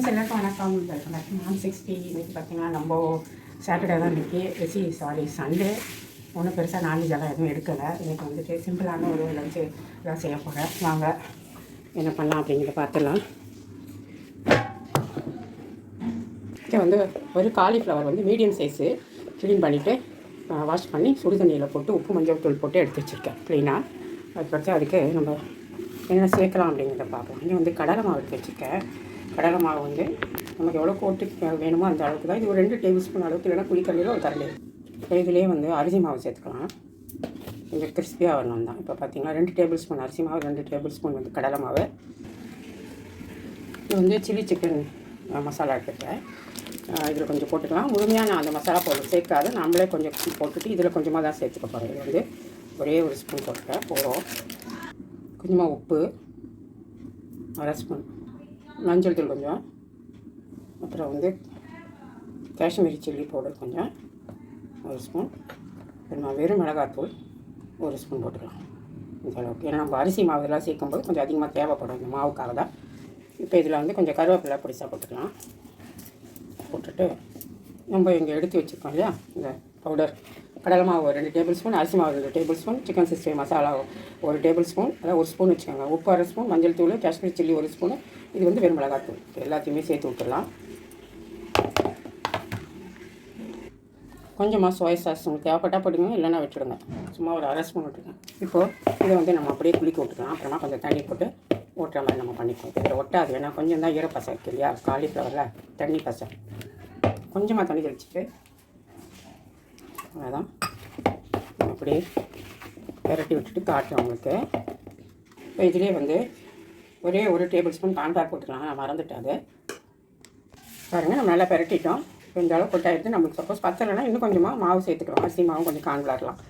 Friends எல்லாருக்கும் வணக்கம். Welcome back நான் சிக்ஸ்டி இன்றைக்கி பார்த்தீங்கன்னா நம்ம சாட்டர்டே தான் இன்றைக்கி சி சாரி சண்டே ஒன்றும் பெருசாக நான்வெஜ் எல்லாம் எதுவும் எடுக்கலை. இன்றைக்கி வந்துட்டு சிம்பிளான ஒரு லஞ்சு தான் செய்ய போகிறேன் வாங்க என்ன பண்ணலாம் அப்படிங்கிறத பார்த்துடலாம். இங்கே வந்து ஒரு காலிஃப்ளவர் வந்து மீடியம் சைஸு க்ளீன் பண்ணிவிட்டு வாஷ் பண்ணி சுடு தண்ணியில் போட்டு உப்பு மஞ்சள் தூள் போட்டு எடுத்து வச்சுருக்கேன். க்ளீனாக அதுக்கடுத்து அதுக்கு நம்ம என்ன சேர்க்கலாம் அப்படிங்கிறத பார்ப்போம். இங்கே வந்து கடலை மாவு எடுத்து வச்சுருக்கேன். கடலை மாவு வந்து நமக்கு எவ்வளோ கோட்டுக்கு வேணுமோ அந்த அளவுக்கு தான். இது ஒரு ரெண்டு டேபிள் ஸ்பூன் அளவுக்கு இல்லைன்னா குளிக்கல்லையில் ஒரு கரண்டி இப்போ இதுலேயே வந்து அரிசி மாவு சேர்த்துக்கலாம். கொஞ்சம் கிறிஸ்பியாக வரணும் தான். இப்போ பார்த்தீங்கன்னா ரெண்டு டேபிள் ஸ்பூன் அரிசி மாவு ரெண்டு டேபிள் ஸ்பூன் வந்து கடலை மாவு. இது வந்து சில்லி சிக்கன் மசாலா எடுத்துருக்கேன் இதில் கொஞ்சம் போட்டுக்கலாம். முழுமையாக நான் அந்த மசாலா பவுடர் சேர்க்காது. நம்மளே கொஞ்சம் போட்டுட்டு இதில் கொஞ்சமாக தான் சேர்த்துக்க போகிறேன் இது வந்து ஒரே ஒரு ஸ்பூன் போட்டுக்க போகிறோம் கொஞ்சமாக உப்பு அரை ஸ்பூன் மஞ்சள் தூள் கொஞ்சம். அப்புறம் வந்து காஷ்மீரி சில்லி பவுடர் கொஞ்சம். ஒரு ஸ்பூன். அப்புறமா வெறும் மிளகாத்தூள் ஒரு ஸ்பூன் போட்டுக்கலாம். இந்த அளவுக்கு. ஏன்னா நம்ம அரிசி மாவு இதெல்லாம் சேர்க்கும்போது கொஞ்சம் அதிகமாக தேவைப்படும். இந்த மாவுக்காக தான். இப்போ இதில் வந்து கொஞ்சம் கருவேப்பிலை பிடிச்சா போட்டுக்கலாம். போட்டுட்டு நம்ம இங்கே எடுத்து வச்சுருக்கோம் இல்லையா? இந்த பவுடர். கடலை மாவு ஒரு ரெண்டு டேபிள் ஸ்பூன் அரிசி மாவு ரெண்டு tablespoon chicken sixty masala ஒரு டேபிள் ஸ்பூன் அதாவது ஒரு ஸ்பூன் வச்சுக்கோங்க. உப்பு அரை ஸ்பூன் மஞ்சள் தூள் காஷ்மீர் சில்லி ஒரு ஸ்பூன் இது வந்து வெறும் மிளகாத்தூள். தூள் எல்லாத்தையுமே சேர்த்து விட்டுடலாம். கொஞ்சமாக சோயா சாஸ் உங்களுக்கு தேவைப்பட்டால் போட்டுங்க இல்லைன்னா விட்டுடுங்க. சும்மா ஒரு அரை ஸ்பூன் விட்டுருங்க இப்போது இதை வந்து நம்ம அப்படியே குளிக்க விட்டுக்கலாம். அப்புறமா கொஞ்சம் தண்ணி போட்டு ஓட்டுற மாதிரி நம்ம பண்ணிக்குவோம் இதில் ஒட்டாது ஏன்னா கொஞ்சம் தான் ஈரப்பசை இருக்கு இல்லையா? காலிஃப்ளவரில் தண்ணி பசை. கொஞ்சமாக தண்ணி தெளிச்சிட்டு அதான். அப்படியே விரட்டி விட்டுட்டு காட்டுறேன் உங்களுக்கு. இப்போ இதிலே வந்து ஒரே ஒரு டேபிள் ஸ்பூன் கான்ஃப்ளார் போட்டுக்கலாம். நான் மறந்துட்டேன் அது. பாருங்கள் நம்ம நல்லா பெரட்டிட்டோம். இப்போ இந்த அளவு கொட்டாயிடுத்து நம்மளுக்கு சப்போஸ் பத்தலைன்னா இன்னும் கொஞ்சமாக மாவு சேர்த்துக்கலாம். அரிசி மாவும் கொஞ்சம் கான்ஃப்ளார்லாம்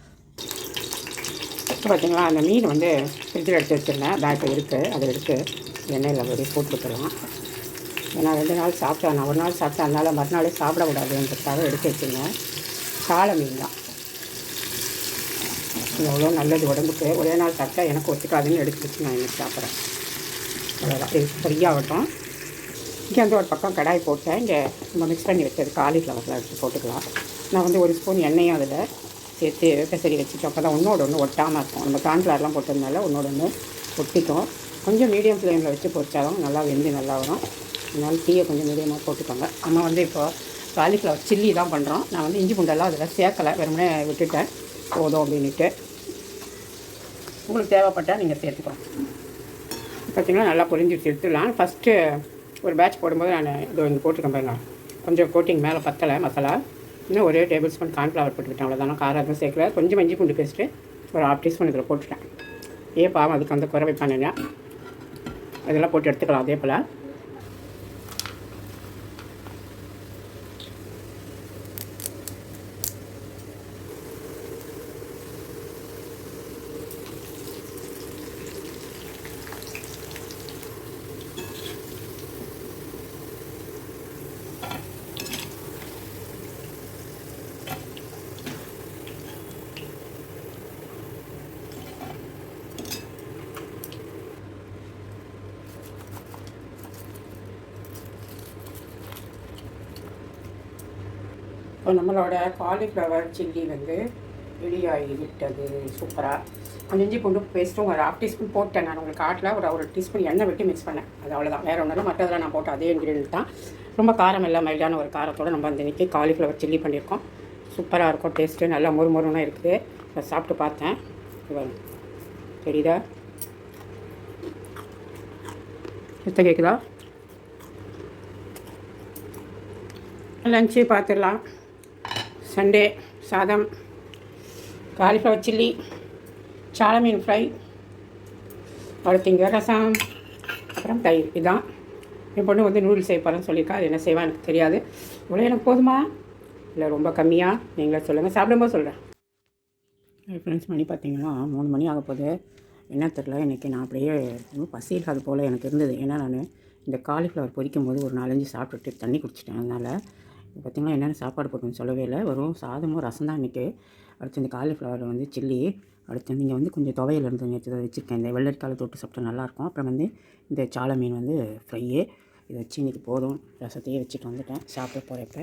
இப்போ பார்த்தீங்களா அந்த மீன் வந்து ஃப்ரிட்ஜில் எடுத்து வச்சுருந்தேன். அதான் இருக்குது அதை எடுத்து எண்ணெயில் அப்படியே போட்டு விட்டுருலாம் ஏன்னா ரெண்டு நாள் சாப்பிட்டேன் நான் ஒரு நாள் சாப்பிட்டேன் அதனால் மறுநாளே சாப்பிடக்கூடாதுன்றதுக்காக எடுத்து வச்சுருந்தேன். சாலை மீன் தான் எவ்வளோ நல்லது உடம்புக்கு. ஒரே நாள் சாப்பிட்டா எனக்கு ஒத்துக்காதுன்னு எடுத்து வச்சு நான் இன்னைக்கு சாப்பிட்றேன். அவ்வளோதான் இது ஃப்ரீயாகட்டும் இங்கே வந்து ஒரு பக்கம் கடாய் போட்டேன் இங்கே நம்ம மிக்ஸ் பண்ணி வச்சது காலிஃப்ளவர்லாம் எடுத்து போட்டுக்கலாம். நான் வந்து ஒரு ஸ்பூன் எண்ணெயும் அதில் சேர்த்து பெசரி வச்சுட்டோம். அப்போ தான் ஒன்றோட ஒன்று ஒட்டாமல் இருக்கும். நம்ம கான்ஃப்ளவர்லாம் போட்டதுனால ஒன்றோட ஒன்று ஒட்டிக்கும் கொஞ்சம் மீடியம் ஃப்ளேமில் வச்சு பொரிச்சாலும் நல்லா வெந்து நல்லா வரும். அதனால் டீயை கொஞ்சம் மீடியமாக போட்டுக்கோங்க. நம்ம வந்து இப்போது காலிஃப்ளவர் சில்லி தான் பண்ணுறோம் நான் வந்து இஞ்சி பூண்டெல்லாம் அதில் சேர்க்கலை. வெறுமனே விட்டுட்டேன். போதும் அப்படின்ட்டு உங்களுக்கு தேவைப்பட்டால் நீங்கள் சேர்த்துக்கலாம். பார்த்தீங்கன்னா நல்லா பொரிஞ்சிட்டு எடுத்துடலாம். ஃபஸ்ட்டு ஒரு பேட்ச் போடும்போது நான் இதோ இங்கே போட்டிருக்கேன் பாருங்க. கொஞ்சம் கோட்டிங் மேலே பத்தலை மசாலா. இன்னும் ஒரே டேபிள் ஸ்பூன் கார்ன்ஃப்ளவர் போட்டுக்கிட்டேன். அவ்வளோதான காரம் எதுவும் சேர்க்கல. கொஞ்சம் மஞ்சி பூண்டு பேஸ்ட்டு ஒரு ஆஃப் டீஸ்பூன் இதில் போட்டுட்டேன். ஏ பாவம் அதுக்கு அந்த குறை வைப்பானுங்க. அதெல்லாம் போட்டு எடுத்துக்கலாம். அதே போல். இப்போ நம்மளோட காலிஃப்ளவர் சில்லி வந்து ரெடியாகி விட்டது சூப்பராக கொஞ்சம் இஞ்சி பூண்டு பேஸ்ட்டும் ஒரு ஹாஃப் டீஸ்பூன் போட்டேன் நான் உங்களுக்கு காட்டில். ஒரு ஒரு டீஸ்பூன் எண்ணெய் விட்டு மிக்ஸ் பண்ணேன். அது அவ்வளோதான் வேறு ஒன்றும் மற்றதெல்லாம் நான் போட்ட அதே இன்க்ரீடியன்ட் தான். ரொம்ப காரம் இல்லை மைல்டான ஒரு காரத்தோடு நம்ம அந்த இன்றைக்கி காலிஃப்ளவர் சில்லி பண்ணியிருக்கோம். சூப்பராக இருக்கும். டேஸ்ட்டு நல்லா மொறு மொறுன்னு இருக்குது. இப்போ சாப்பிட்டு பார்த்தேன். இது தெரியுதா? சுத்த கேட்குதா லஞ்சு பார்த்துடலாம் சண்டே சாதம் காலிஃப்ளவர் சில்லி சாலமீன் ஃப்ரை அடுத்திங்க ரசம் அப்புறம் தயிர். இதுதான் என் பொண்ணு வந்து நூடுல்ஸ் செய்ய போகிறேன்னு சொல்லியிருக்கா. அது என்ன செய்வா எனக்கு தெரியாது. இவ்வளோ எனக்கு போதுமா? இல்லை ரொம்ப கம்மியாக நீங்களே சொல்லுங்கள் சாப்பிடும்போது சொல்கிறேன் ஃப்ரெண்ட்ஸ் மணி பார்த்தீங்கன்னா மூணு மணி ஆக போகுது. என்ன தெரில இன்றைக்கி நான் அப்படியே ரொம்ப பசி இல்லாத போல் எனக்கு இருந்தது. ஏன்னா நான் இந்த காலிஃப்ளவர் பொரிக்கும் போது ஒரு நாலஞ்சு சாப்பிட்டுட்டு தண்ணி குடிச்சிட்டேன். அதனால் பார்த்திங்கன்னா என்னென்ன சாப்பாடு போட்டுன்னு சொல்லவே இல்லை. வரும் சாதமும் ரசம் தான் இன்றைக்கி அடுத்து இந்த காலிஃப்ளவர் வந்து சில்லி அடுத்து நீங்கள் வந்து கொஞ்சம் துவையில் இருந்து நேற்று வச்சுருக்கேன். இந்த வெள்ளரிக்காய் தொட்டு சாப்பிட்டா நல்லாயிருக்கும் அப்புறம் வந்து இந்த சாலை மீன் வந்து ஃப்ரையே இதை வச்சு இன்னைக்கு போதும். ரசத்தையே வச்சுட்டு வந்துட்டேன். சாப்பிட போகிறப்ப